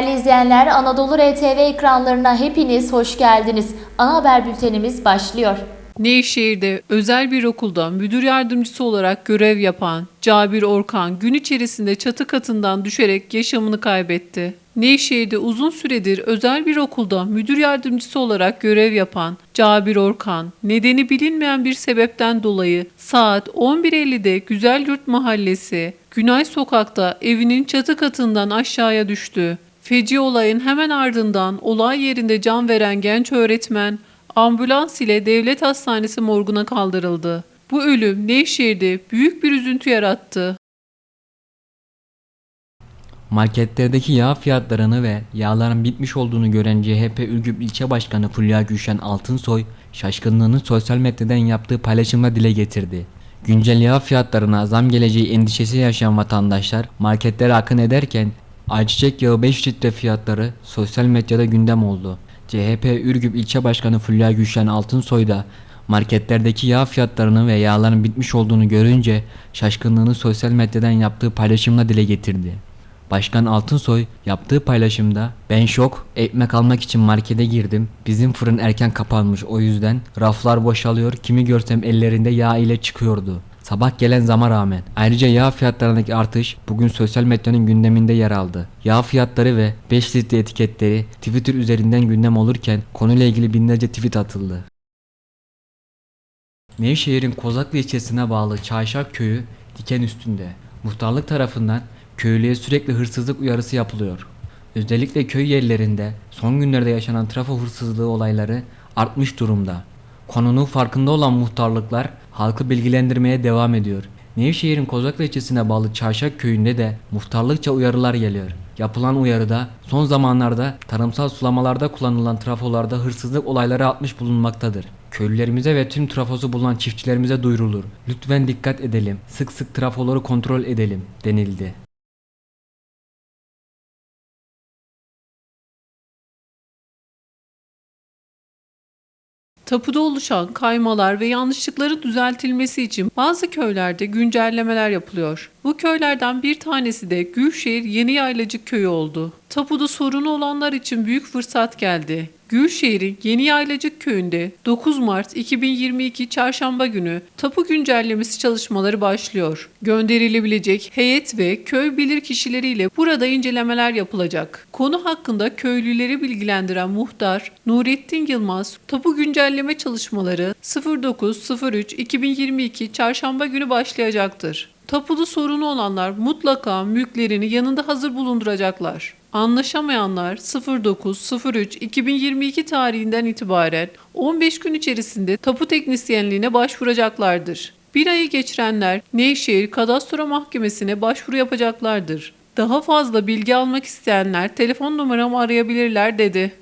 Değerli izleyenler, Anadolu RTV ekranlarına hepiniz hoş geldiniz. Ana haber bültenimiz başlıyor. Nevşehir'de özel bir okulda müdür yardımcısı olarak görev yapan Cabir Orkan gün içerisinde çatı katından düşerek yaşamını kaybetti. Nevşehir'de uzun süredir özel bir okulda müdür yardımcısı olarak görev yapan Cabir Orkan nedeni bilinmeyen bir sebepten dolayı saat 11.50'de Güzelyurt Mahallesi Günay Sokak'ta evinin çatı katından aşağıya düştü. Feci olayın hemen ardından olay yerinde can veren genç öğretmen ambulans ile devlet hastanesi morguna kaldırıldı. Bu ölüm Nevşehir'de büyük bir üzüntü yarattı. Marketlerdeki yağ fiyatlarını ve yağların bitmiş olduğunu gören CHP Ürgüp İlçe Başkanı Fulya Gülşen Altınsoy, şaşkınlığını sosyal medyadan yaptığı paylaşımla dile getirdi. Güncel yağ fiyatlarına zam geleceği endişesi yaşayan vatandaşlar marketlere akın ederken ayçiçek yağı 5 litre fiyatları sosyal medyada gündem oldu. CHP Ürgüp İlçe Başkanı Fulya Gülşen Altınsoy da marketlerdeki yağ fiyatlarını ve yağların bitmiş olduğunu görünce şaşkınlığını sosyal medyadan yaptığı paylaşımla dile getirdi. Başkan Altınsoy yaptığı paylaşımda ben şok ekmek almak için markete girdim. Bizim fırın erken kapanmış o yüzden raflar boşalıyor. Kimi görsem ellerinde yağ ile çıkıyordu. Sabah gelen zama rağmen. Ayrıca yağ fiyatlarındaki artış bugün sosyal medyanın gündeminde yer aldı. Yağ fiyatları ve 5 litre etiketleri Twitter üzerinden gündem olurken konuyla ilgili binlerce tweet atıldı. Nevşehir'in Kozaklı ilçesine bağlı Çayşak köyü diken üstünde. Muhtarlık tarafından köylüye sürekli hırsızlık uyarısı yapılıyor. Özellikle köy yerlerinde son günlerde yaşanan trafo hırsızlığı olayları artmış durumda. Konunun farkında olan muhtarlıklar halkı bilgilendirmeye devam ediyor. Nevşehir'in Kozaklı ilçesine bağlı Çarşak köyünde de muhtarlıkça uyarılar geliyor. Yapılan uyarıda son zamanlarda tarımsal sulamalarda kullanılan trafolarda hırsızlık olayları artmış bulunmaktadır. Köylülerimize ve tüm trafosu bulunan çiftçilerimize duyurulur. Lütfen dikkat edelim. Sık sık trafoları kontrol edelim denildi. Tapuda oluşan kaymalar ve yanlışlıkların düzeltilmesi için bazı köylerde güncellemeler yapılıyor. Bu köylerden bir tanesi de Gülşehir Yeni Yaylacık Köyü oldu. Tapuda sorunu olanlar için büyük fırsat geldi. Gülşehir'in Yeni Yaylacık Köyü'nde 9 Mart 2022 Çarşamba günü tapu güncellemesi çalışmaları başlıyor. Gönderilebilecek heyet ve köy bilir kişileriyle burada incelemeler yapılacak. Konu hakkında köylüleri bilgilendiren muhtar Nurettin Yılmaz, tapu güncelleme çalışmaları 09.03.2022 Çarşamba günü başlayacaktır. Tapuda sorunu olanlar mutlaka mülklerini yanında hazır bulunduracaklar. Anlaşamayanlar 09.03.2022 tarihinden itibaren 15 gün içerisinde tapu teknisyenliğine başvuracaklardır. Bir ayı geçirenler Nevşehir Kadastro Mahkemesi'ne başvuru yapacaklardır. Daha fazla bilgi almak isteyenler telefon numaramı arayabilirler dedi.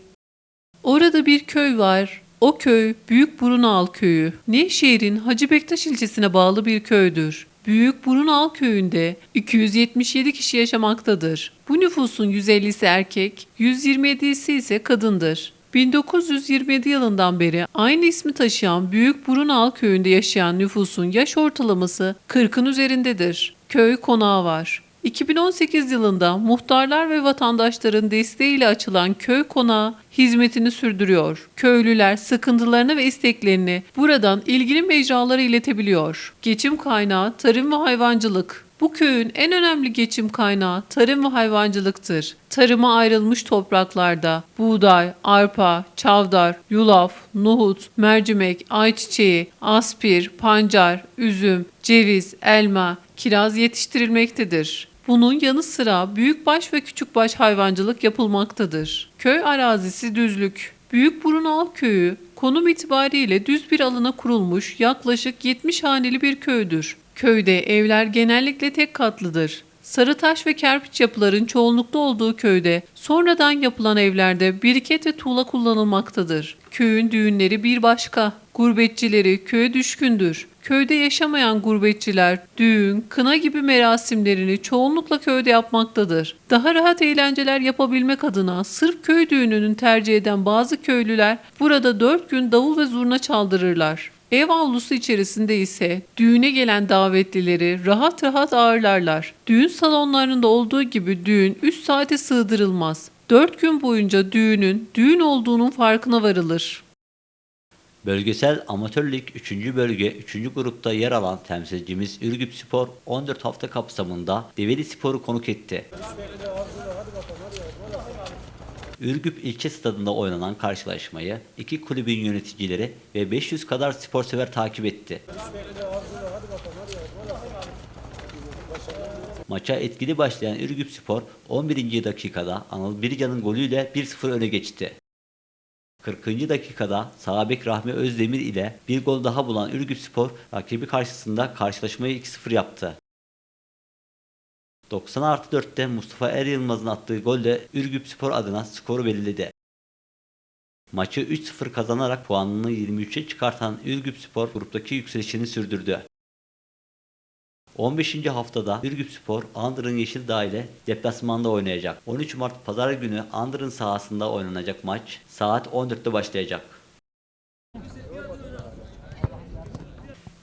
Orada bir köy var. O köy Büyük Burunal köyü. Nevşehir'in Hacı Bektaş ilçesine bağlı bir köydür. Büyük Burunal köyünde 277 kişi yaşamaktadır. Bu nüfusun 150'si erkek, 127'si ise kadındır. 1927 yılından beri aynı ismi taşıyan Büyük Burunal köyünde yaşayan nüfusun yaş ortalaması 40'ın üzerindedir. Köy konağı var. 2018 yılında muhtarlar ve vatandaşların desteğiyle açılan köy konağı hizmetini sürdürüyor. Köylüler sıkıntılarını ve isteklerini buradan ilgili mecralara iletebiliyor. Geçim kaynağı tarım ve hayvancılık. Bu köyün en önemli geçim kaynağı tarım ve hayvancılıktır. Tarıma ayrılmış topraklarda buğday, arpa, çavdar, yulaf, nohut, mercimek, ayçiçeği, aspir, pancar, üzüm, ceviz, elma, kiraz yetiştirilmektedir. Bunun yanı sıra büyükbaş ve küçükbaş hayvancılık yapılmaktadır. Köy arazisi düzlük. Büyük Burunal köyü konum itibariyle düz bir alana kurulmuş yaklaşık 70 haneli bir köydür. Köyde evler genellikle tek katlıdır. Sarı taş ve kerpiç yapıların çoğunlukta olduğu köyde sonradan yapılan evlerde biriket ve tuğla kullanılmaktadır. Köyün düğünleri bir başka. Gurbetçileri köye düşkündür. Köyde yaşamayan gurbetçiler düğün, kına gibi merasimlerini çoğunlukla köyde yapmaktadır. Daha rahat eğlenceler yapabilmek adına sırf köy düğününün tercih eden bazı köylüler burada 4 gün davul ve zurna çaldırırlar. Ev avlusu içerisinde ise düğüne gelen davetlileri rahat rahat ağırlarlar. Düğün salonlarında olduğu gibi düğün 3 saate sığdırılmaz. 4 gün boyunca düğünün düğün olduğunun farkına varılır. Bölgesel Amatör Lig 3. bölge 3. grupta yer alan temsilcimiz Ürgüp Spor 14 hafta kapsamında Develi Spor'u konuk etti. Ürgüp ilçe stadında oynanan karşılaşmayı iki kulübün yöneticileri ve 500 kadar sporsever takip etti. Maça etkili başlayan Ürgüp Spor 11. dakikada Anıl Bircan'ın golüyle 1-0 öne geçti. 40. dakikada sağ bek Rahmi Özdemir ile bir gol daha bulan Ürgüp Spor rakibi karşısında karşılaşmayı 2-0 yaptı. 90 artı 4'te Mustafa Er Yılmaz'ın attığı golle Ürgüp Spor adına skoru belirledi. Maçı 3-0 kazanarak puanını 23'e çıkartan Ürgüp Spor gruptaki yükselişini sürdürdü. 15. haftada Ürgüp Spor Andırın Yeşildağ ile deplasmanda oynayacak. 13 Mart Pazar günü Andırın sahasında oynanacak maç saat 14'te başlayacak.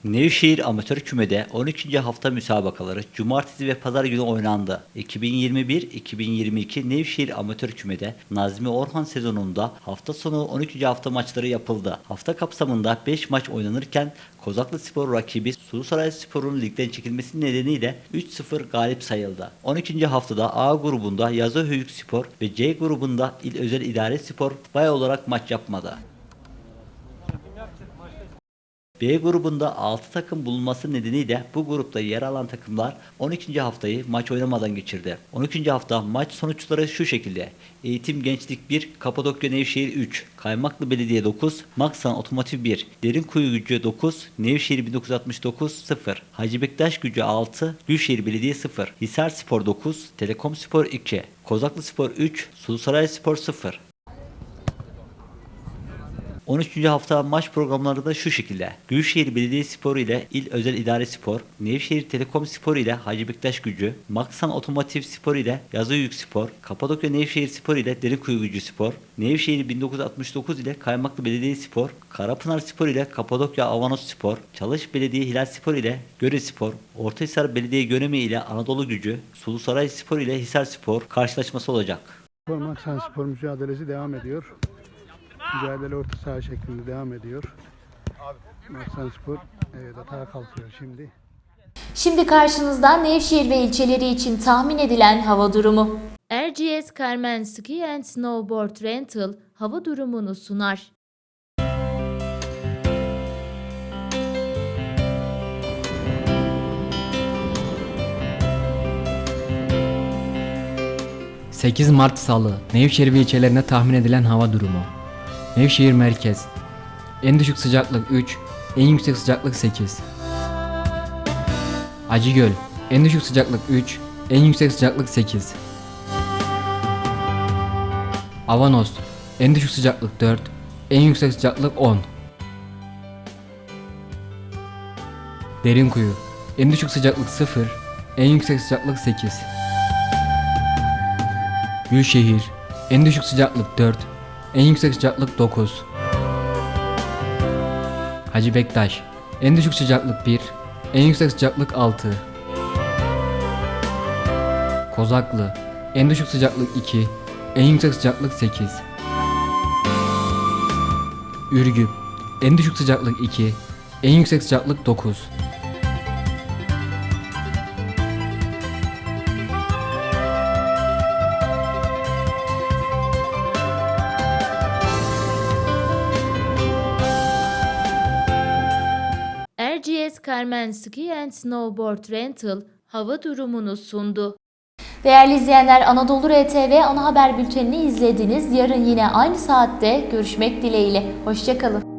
Nevşehir Amatör Küme'de 12. hafta müsabakaları Cumartesi ve Pazar günü oynandı. 2021-2022 Nevşehir Amatör Küme'de Nazmi Orhan sezonunda hafta sonu 12. hafta maçları yapıldı. Hafta kapsamında 5 maç oynanırken Kozaklı Spor rakibi Sulusaray Spor'un ligden çekilmesi nedeniyle 3-0 galip sayıldı. 12. haftada A grubunda Yazıhöyük Spor ve C grubunda İl Özel İdare Spor bay olarak maç yapmadı. B grubunda 6 takım bulunması nedeniyle bu grupta yer alan takımlar 12. haftayı maç oynamadan geçirdi. 12. hafta maç sonuçları şu şekilde. Eğitim Gençlik 1, Kapadokya Nevşehir 3, Kaymaklı Belediye 9, Maksan Otomotiv 1, Derinkuyu Gücü 9, Nevşehir 1969 0, Hacı Bektaş Gücü 6, Gülşehir Belediye 0, Hisar Spor 9, Telekom Spor 2, Kozaklı Spor 3, Sulusaray Spor 0. 13. hafta maç programları da şu şekilde. Gülşehir Belediyespor ile İl Özel İdare Spor, Nevşehir Telekom Spor ile Hacı Bektaş Gücü, Maksan Otomotiv Spor ile Yazıyük Spor, Kapadokya Nevşehir Spor ile Derinkuyu Gücü Spor, Nevşehir 1969 ile Kaymaklı Belediye Spor, Karapınar Spor ile Kapadokya Avanos Spor, Çalış Belediye Hilal Spor ile Göre Spor, Ortahisar Belediye Gönemi ile Anadolu Gücü, Sulusaray Spor ile Hisar Spor karşılaşması olacak. Spor Maksan Spor mücadelesi devam ediyor. Mücadele orta saha şeklinde devam ediyor. Maksan Spor evet atağa kalkıyor şimdi. Şimdi karşınızda Nevşehir ve ilçeleri için tahmin edilen hava durumu. RGS Carmen Ski and Snowboard Rental hava durumunu sunar. — 8 Mart Salı Nevşehir ve ilçelerine tahmin edilen hava durumu. Nevşehir Merkez En düşük sıcaklık 3, en yüksek sıcaklık 8. Acıgöl En düşük sıcaklık 3, en yüksek sıcaklık 8. Avanos En düşük sıcaklık 4, en yüksek sıcaklık 10. Derinkuyu En düşük sıcaklık 0, en yüksek sıcaklık 8. Gülşehir En düşük sıcaklık 4 En yüksek sıcaklık 9 Hacı Bektaş. En düşük sıcaklık 1 En yüksek sıcaklık 6 Kozaklı. En düşük sıcaklık 2 En yüksek sıcaklık 8 Ürgüp. En düşük sıcaklık 2 En yüksek sıcaklık 9 RGS Carmen Ski and Snowboard Rental hava durumunu sundu. Değerli izleyenler Anadolu RTV ana haber bültenini izlediniz. Yarın yine aynı saatte görüşmek dileğiyle. Hoşçakalın.